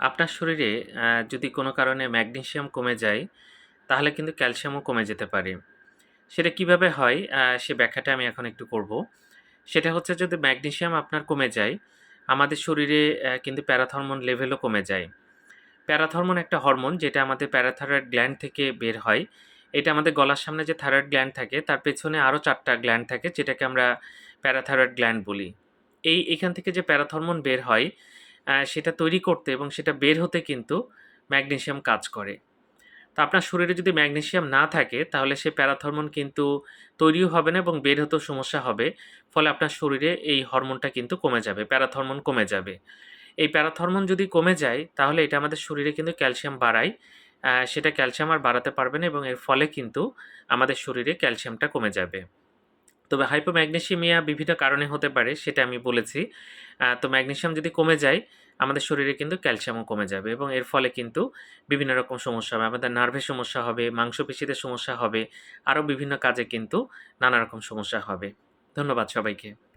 আপনার শরীরে যদি কোনো কারণে ম্যাগনেসিয়াম কমে যায়, তাহলে কিন্তু ক্যালসিয়ামও কমে যেতে পারে। সেটা কীভাবে হয়? সে ব্যাখ্যাটা আমি এখন একটু করব। সেটা হচ্ছে যদি ম্যাগনেসিয়াম আপনার কমে যায়, আমাদের শরীরে কিন্তু প্যারাথরমোন লেভেলও কমে যায়। প্যারাথরমোন একটা হরমোন যেটা আমাদের প্যারাথাইরয়েড গ্ল্যান্ড থেকে বের হয়, এটা আমাদের গলার সামনে যে থাইরয়েড গ্ল্যান্ড থাকে, তার পেছনে আরও চারটা গ্ল্যান্ড থাকে, যেটাকে আমরা প্যারাথাইরয়েড গ্ল্যান্ড বলি। এই এখান থেকে যে প্যারাথরমোন বের হয় সেটা তৈরি করতে এবং সেটা বের হতে কিন্তু ম্যাগনেসিয়াম কাজ করে। তো আপনার শরীরে যদি ম্যাগনেসিয়াম না থাকে, তাহলে সে প্যারাথরমোন কিন্তু তৈরিও হবে না এবং বের হতেও সমস্যা হবে। ফলে আপনার শরীরে এই হরমোনটা কিন্তু কমে যাবে, প্যারাথরমোন কমে যাবে। এই প্যারাথরমোন যদি কমে যায়, তাহলে এটা আমাদের শরীরে কিন্তু ক্যালসিয়াম বাড়ায়। সেটা ক্যালসিয়াম আর বাড়াতে পারবে না এবং এর ফলে কিন্তু আমাদের শরীরে ক্যালসিয়ামটা কমে যাবে। তবে হাইপোম্যাগনেশিয়ামিয়া বিভিন্ন কারণে হতে পারে, সেটা আমি বলেছি। তো ম্যাগনেশিয়াম যদি কমে যায়, আমাদের শরীরে কিন্তু ক্যালসিয়ামও কমে যাবে এবং এর ফলে কিন্তু বিভিন্ন রকম সমস্যা হবে। আমাদের নার্ভের সমস্যা হবে মাংসপেশিতে সমস্যা হবে, আরও বিভিন্ন কাজে কিন্তু নানা রকম সমস্যা হবে। ধন্যবাদ সবাইকে।